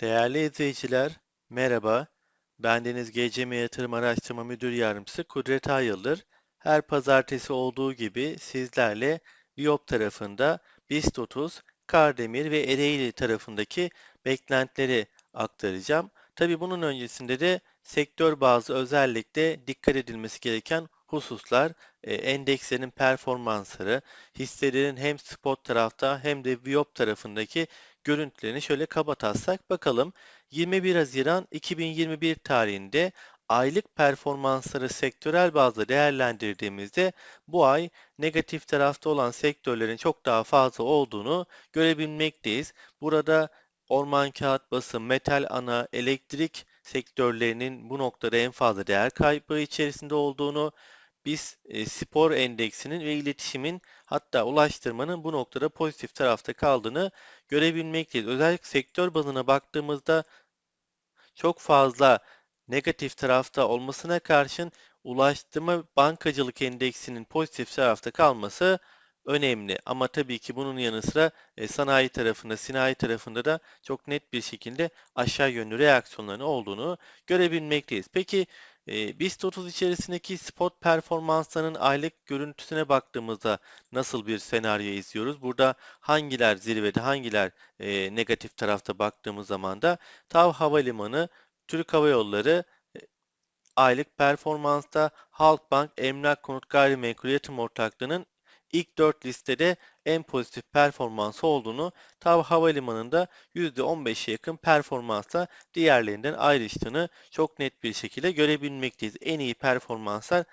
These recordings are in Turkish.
Değerli izleyiciler, merhaba. Bendeniz GCM Yatırım Araştırma Müdür Yardımcısı Kudret Ayıldır. Her pazartesi olduğu gibi sizlerle Viyop tarafında BIST 30, Kardemir ve Ereğli tarafındaki beklentileri aktaracağım. Tabii bunun öncesinde de sektör bazı özellikle dikkat edilmesi gereken hususlar, e, endekslerin performansları, hisselerin hem spot tarafta hem de Viyop tarafındaki görüntülerini şöyle kabataslak bakalım. 21 Haziran 2021 tarihinde aylık performansları sektörel bazda değerlendirdiğimizde bu ay negatif tarafta olan sektörlerin çok daha fazla olduğunu görebilmekteyiz. Burada orman kağıt basım, metal ana, elektrik sektörlerinin bu noktada en fazla değer kaybı içerisinde olduğunu, biz e, spor endeksinin ve iletişimin hatta ulaştırmanın bu noktada pozitif tarafta kaldığını görebilmekteyiz. Özellikle sektör bazına baktığımızda çok fazla negatif tarafta olmasına karşın ulaştırma bankacılık endeksinin pozitif tarafta kalması önemli. Ama tabii ki bunun yanı sıra e, sanayi tarafında, sinayi tarafında da çok net bir şekilde aşağı yönlü reaksiyonların olduğunu görebilmekteyiz. Peki BIST 30 içerisindeki spot performanslarının aylık görüntüsüne baktığımızda nasıl bir senaryo izliyoruz? Burada hangiler zirvede, hangiler negatif tarafta baktığımız zaman da TAV Havalimanı, Türk Hava Yolları aylık performansta Halkbank, Emlak Konut Gayrimenkul Yatırım Ortaklığı'nın ilk 4 listede en pozitif performansı olduğunu, TAV Havalimanı'nda %15'e yakın performansla diğerlerinden ayrıştığını çok net bir şekilde görebilmekteyiz. En iyi performanslar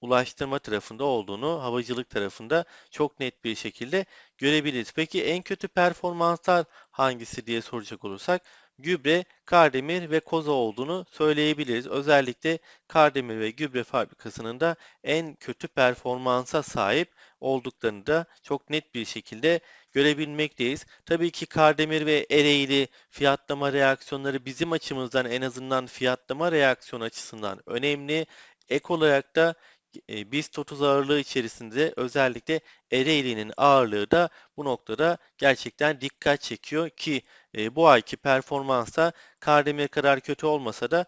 ulaştırma tarafında olduğunu, havacılık tarafında çok net bir şekilde görebiliriz. Peki en kötü performanslar hangisi diye soracak olursak gübre, Kardemir ve Koza olduğunu söyleyebiliriz. Özellikle Kardemir ve Gübre Fabrikası'nın da en kötü performansa sahip olduklarını da çok net bir şekilde görebilmekteyiz. Tabii ki Kardemir ve Ereğli fiyatlama reaksiyonları bizim açımızdan en azından fiyatlama reaksiyon açısından önemli. Ek olarak da e, BIST 30 ağırlığı içerisinde özellikle Ereğli'nin ağırlığı da bu noktada gerçekten dikkat çekiyor ki e, bu ayki performansa Kardemir kadar kötü olmasa da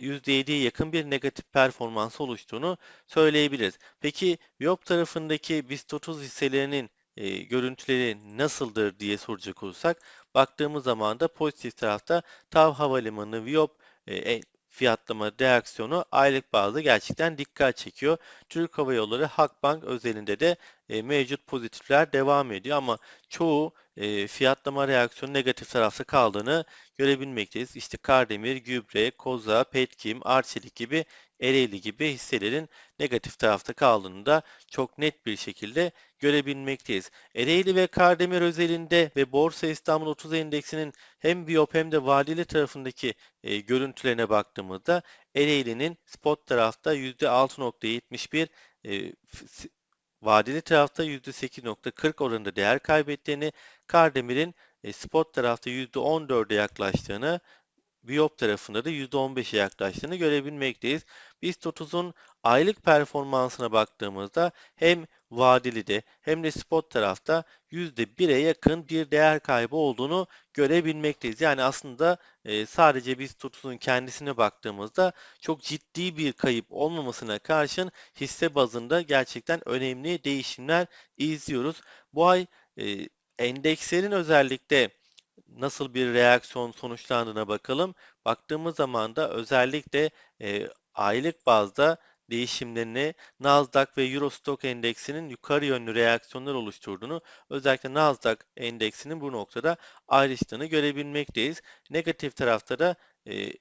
%7'ye yakın bir negatif performans oluştuğunu söyleyebiliriz. Peki Viyop tarafındaki BIST 30 hisselerinin e, görüntüleri nasıldır diye soracak olursak baktığımız zaman da pozitif tarafta TAV Havalimanı, Viyop e, fiyatlama reaksiyonu aylık bazda gerçekten dikkat çekiyor. Türk Hava Yolları Halkbank özelinde de e, mevcut pozitifler devam ediyor ama çoğu e, fiyatlama reaksiyonu negatif tarafta kaldığını görebilmekteyiz. İşte Kardemir, Gübre, Koza, Petkim, Arçelik gibi Ereğli gibi hisselerin negatif tarafta kaldığını da çok net bir şekilde görebilmekteyiz. Ereğli ve Kardemir özelinde ve Borsa İstanbul 30 Endeksinin hem Biyop hem de vadeli tarafındaki e, görüntülerine baktığımızda Ereğli'nin spot tarafta %6.71 e, vadeli tarafta %8.40 oranında değer kaybettiğini, Kardemir'in e, spot tarafta %14'e yaklaştığını, Biyop tarafında da %15'e yaklaştığını görebilmekteyiz. BIST 30'un aylık performansına baktığımızda hem vadeli de hem de spot tarafta %1'e yakın bir değer kaybı olduğunu görebilmekteyiz. Yani aslında e, sadece BIST 30'un kendisine baktığımızda çok ciddi bir kayıp olmamasına karşın hisse bazında gerçekten önemli değişimler izliyoruz. Bu ay e, endekslerin özellikle nasıl bir reaksiyon sonuçlandığına bakalım. Baktığımız zaman da özellikle e, aylık bazda değişimlerini Nasdaq ve Eurostock endeksinin yukarı yönlü reaksiyonlar oluşturduğunu, özellikle Nasdaq endeksinin bu noktada ayrıştığını görebilmekteyiz. Negatif tarafta da e,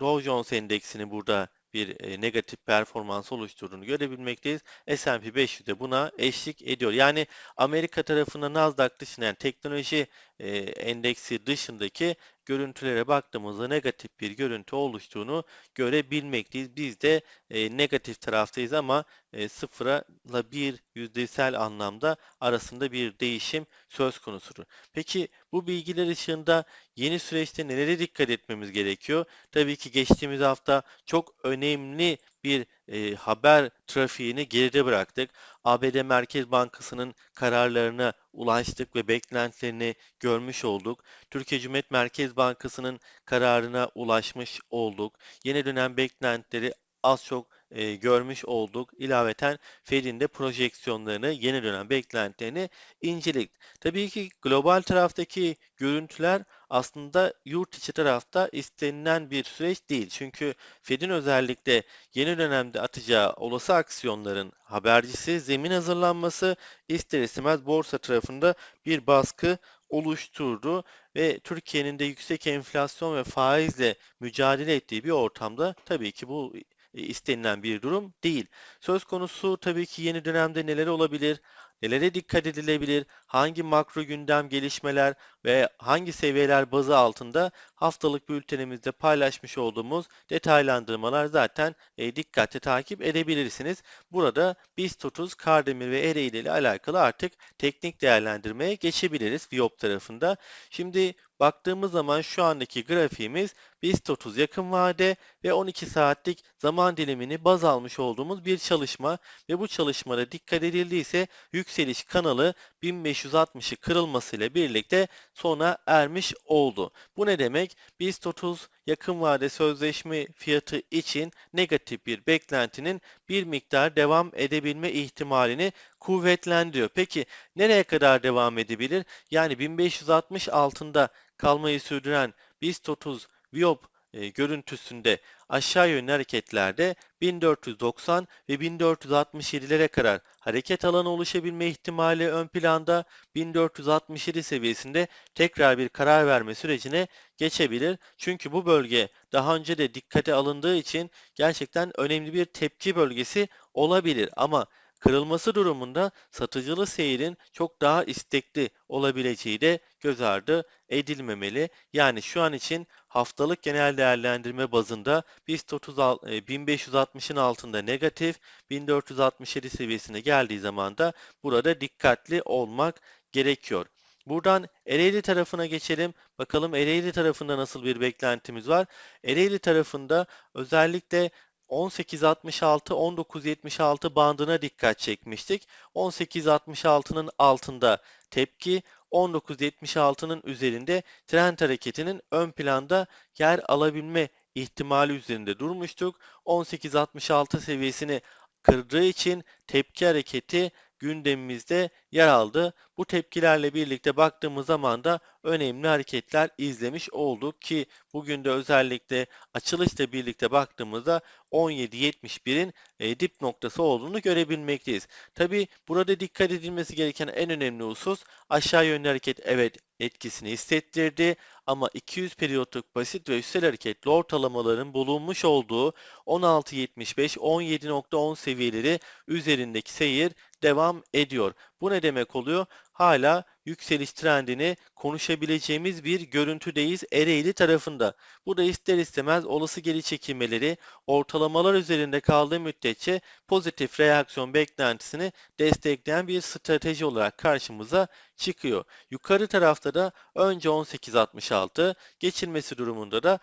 Dow Jones endeksini burada bir e, negatif performans oluşturduğunu görebilmekteyiz. S&P 500 de buna eşlik ediyor. Yani Amerika tarafında Nasdaq dışında yani teknoloji e, endeksi dışındaki görüntülere baktığımızda negatif bir görüntü oluştuğunu görebilmekteyiz. Biz de e, negatif taraftayız ama e, sıfırla bir yüzdesel anlamda arasında bir değişim söz konusudur. Peki bu bilgiler ışığında yeni süreçte nelere dikkat etmemiz gerekiyor? Tabii ki geçtiğimiz hafta çok önemli bir e, haber trafiğini geride bıraktık. ABD Merkez Bankası'nın kararlarına ulaştık ve beklentilerini görmüş olduk. Türkiye Cumhuriyet Merkez Bankası'nın kararına ulaşmış olduk. Yeni dönem beklentileri az çok e, görmüş olduk. İlaveten Fed'in de projeksiyonlarını, yeni dönem beklentilerini inceledik. Tabii ki global taraftaki görüntüler aslında yurt içi tarafta istenilen bir süreç değil. Çünkü Fed'in özellikle yeni dönemde atacağı olası aksiyonların habercisi, zemin hazırlanması ister istemez borsa tarafında bir baskı oluşturdu ve Türkiye'nin de yüksek enflasyon ve faizle mücadele ettiği bir ortamda tabii ki bu istenilen bir durum değil. Söz konusu tabii ki yeni dönemde neler olabilir, nelere dikkat edilebilir, hangi makro gündem gelişmeler ve hangi seviyeler bazı altında haftalık bültenimizde paylaşmış olduğumuz detaylandırmalar zaten e, dikkatle takip edebilirsiniz. Burada BIST 30, Kardemir ve Ereğli ile alakalı artık teknik değerlendirmeye geçebiliriz Viyop tarafında. Şimdi baktığımız zaman şu andaki grafiğimiz BIST 30 yakın vade ve 12 saatlik zaman dilimini baz almış olduğumuz bir çalışma ve bu çalışmada dikkat edildiyse yükseliş kanalı 1560'ı kırılmasıyla birlikte sona ermiş oldu. Bu ne demek? BIST 30 yakın vade sözleşme fiyatı için negatif bir beklentinin bir miktar devam edebilme ihtimalini kuvvetlendiriyor. Peki nereye kadar devam edebilir? Yani 1560 altında kalmayı sürdüren BIST 30 Viyop e, görüntüsünde aşağı yönlü hareketlerde 1490 ve 1467'lere kadar hareket alanı oluşabilme ihtimali ön planda 1467 seviyesinde tekrar bir karar verme sürecine geçebilir. Çünkü bu bölge daha önce de dikkate alındığı için gerçekten önemli bir tepki bölgesi olabilir ama kırılması durumunda satıcılı seyirin çok daha istekli olabileceği de göz ardı edilmemeli. Yani şu an için haftalık genel değerlendirme bazında BIST 30 1560'ın altında negatif, 1467 seviyesine geldiği zaman da burada dikkatli olmak gerekiyor. Buradan Ereğli tarafına geçelim. Bakalım Ereğli tarafında nasıl bir beklentimiz var? Ereğli tarafında özellikle 18.66-19.76 bandına dikkat çekmiştik. 18.66'nın altında tepki, 19.76'nın üzerinde trend hareketinin ön planda yer alabilme ihtimali üzerinde durmuştuk. 18.66 seviyesini kırdığı için tepki hareketi gündemimizde yer aldı. Bu tepkilerle birlikte baktığımız zaman da önemli hareketler izlemiş olduk ki bugün de özellikle açılışla birlikte baktığımızda 17.71'in e, dip noktası olduğunu görebilmekteyiz. Tabi burada dikkat edilmesi gereken en önemli husus aşağı yönlü hareket evet etkisini hissettirdi ama 200 periyotluk basit ve üstel hareketli ortalamaların bulunmuş olduğu 16.75 17.10 seviyeleri üzerindeki seyir devam ediyor. Bu ne demek oluyor? Hala yükseliş trendini konuşabileceğimiz bir görüntüdeyiz Ereğli tarafında. Bu da ister istemez olası geri çekilmeleri ortalamalar üzerinde kaldığı müddetçe pozitif reaksiyon beklentisini destekleyen bir strateji olarak karşımıza çıkıyor. Yukarı tarafta da önce 18.66 geçilmesi durumunda da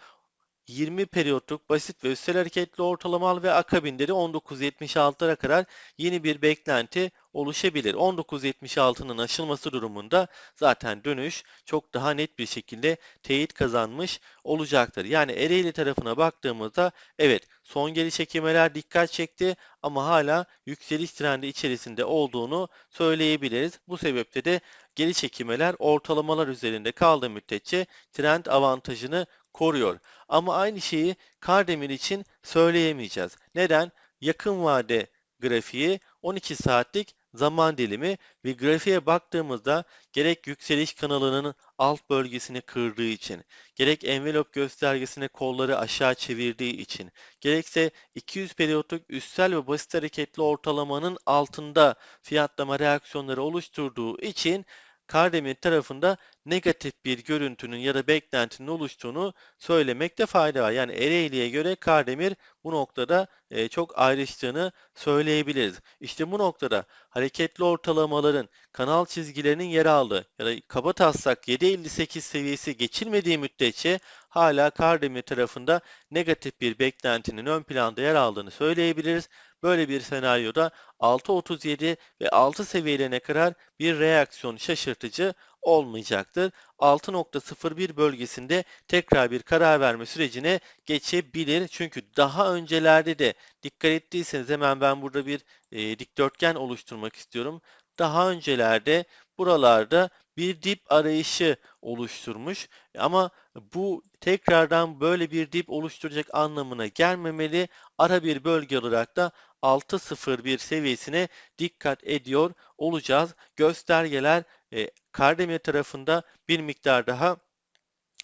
20 periyotluk basit ve üstel hareketli ortalamalı ve akabinde de 19.76'lara kadar yeni bir beklenti oluşabilir. 19.76'nın aşılması durumunda zaten dönüş çok daha net bir şekilde teyit kazanmış olacaktır. Yani Ereğli tarafına baktığımızda evet son geri çekilmeler dikkat çekti ama hala yükseliş trendi içerisinde olduğunu söyleyebiliriz. Bu sebeple de geri çekilmeler ortalamalar üzerinde kaldığı müddetçe trend avantajını koruyor. Ama aynı şeyi Kardemir için söyleyemeyeceğiz. Neden? Yakın vade grafiği 12 saatlik zaman dilimi ve grafiğe baktığımızda gerek yükseliş kanalının alt bölgesini kırdığı için, gerek envelop göstergesine kolları aşağı çevirdiği için, gerekse 200 periyotluk üstel ve basit hareketli ortalamanın altında fiyatlama reaksiyonları oluşturduğu için Kardemir tarafında negatif bir görüntünün ya da beklentinin oluştuğunu söylemekte fayda var. Yani Ereğli'ye göre Kardemir bu noktada e, çok ayrıştığını söyleyebiliriz. İşte bu noktada hareketli ortalamaların kanal çizgilerinin yer aldığı ya da kaba taslak 7.58 seviyesi geçilmediği müddetçe hala Kardemir tarafında negatif bir beklentinin ön planda yer aldığını söyleyebiliriz. Böyle bir senaryoda 6.37 ve 6 seviyelerine kadar bir reaksiyon şaşırtıcı olmayacaktır. 6.01 bölgesinde tekrar bir karar verme sürecine geçebilir. Çünkü daha öncelerde de dikkat ettiyseniz hemen ben burada bir e, dikdörtgen oluşturmak istiyorum. Daha öncelerde buralarda bir dip arayışı oluşturmuş ama bu tekrardan böyle bir dip oluşturacak anlamına gelmemeli. Ara bir bölge olarak da 6.01 seviyesine dikkat ediyor olacağız. Göstergeler e, Kardemir tarafında bir miktar daha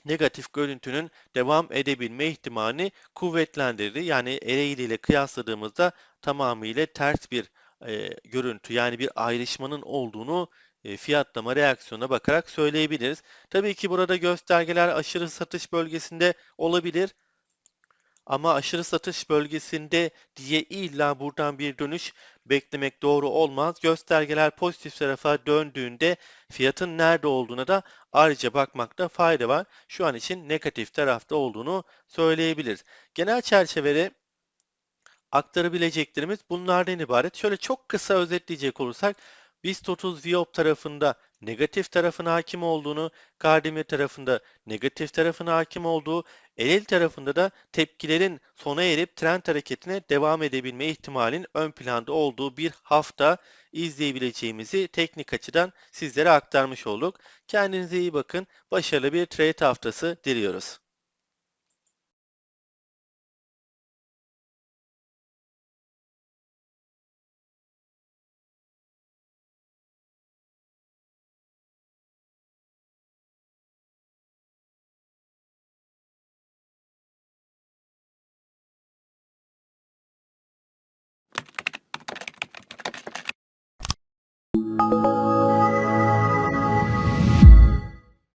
negatif görüntünün devam edebilme ihtimalini kuvvetlendirdi. Yani Ereğli ile kıyasladığımızda tamamıyla ters bir e, görüntü yani bir ayrışmanın olduğunu e, fiyatlama reaksiyona bakarak söyleyebiliriz. Tabii ki burada göstergeler aşırı satış bölgesinde olabilir. Ama aşırı satış bölgesinde diye illa buradan bir dönüş beklemek doğru olmaz. Göstergeler pozitif tarafa döndüğünde fiyatın nerede olduğuna da ayrıca bakmakta fayda var. Şu an için negatif tarafta olduğunu söyleyebiliriz. Genel çerçevede aktarabileceklerimiz bunlardan ibaret. Şöyle çok kısa özetleyecek olursak BIST 30 Viop tarafında negatif tarafın hakim olduğunu, Kardemir tarafında negatif tarafın hakim olduğu, Ereğli tarafında da tepkilerin sona erip trend hareketine devam edebilme ihtimalin ön planda olduğu bir hafta izleyebileceğimizi teknik açıdan sizlere aktarmış olduk. Kendinize iyi bakın. Başarılı bir trade haftası diliyoruz.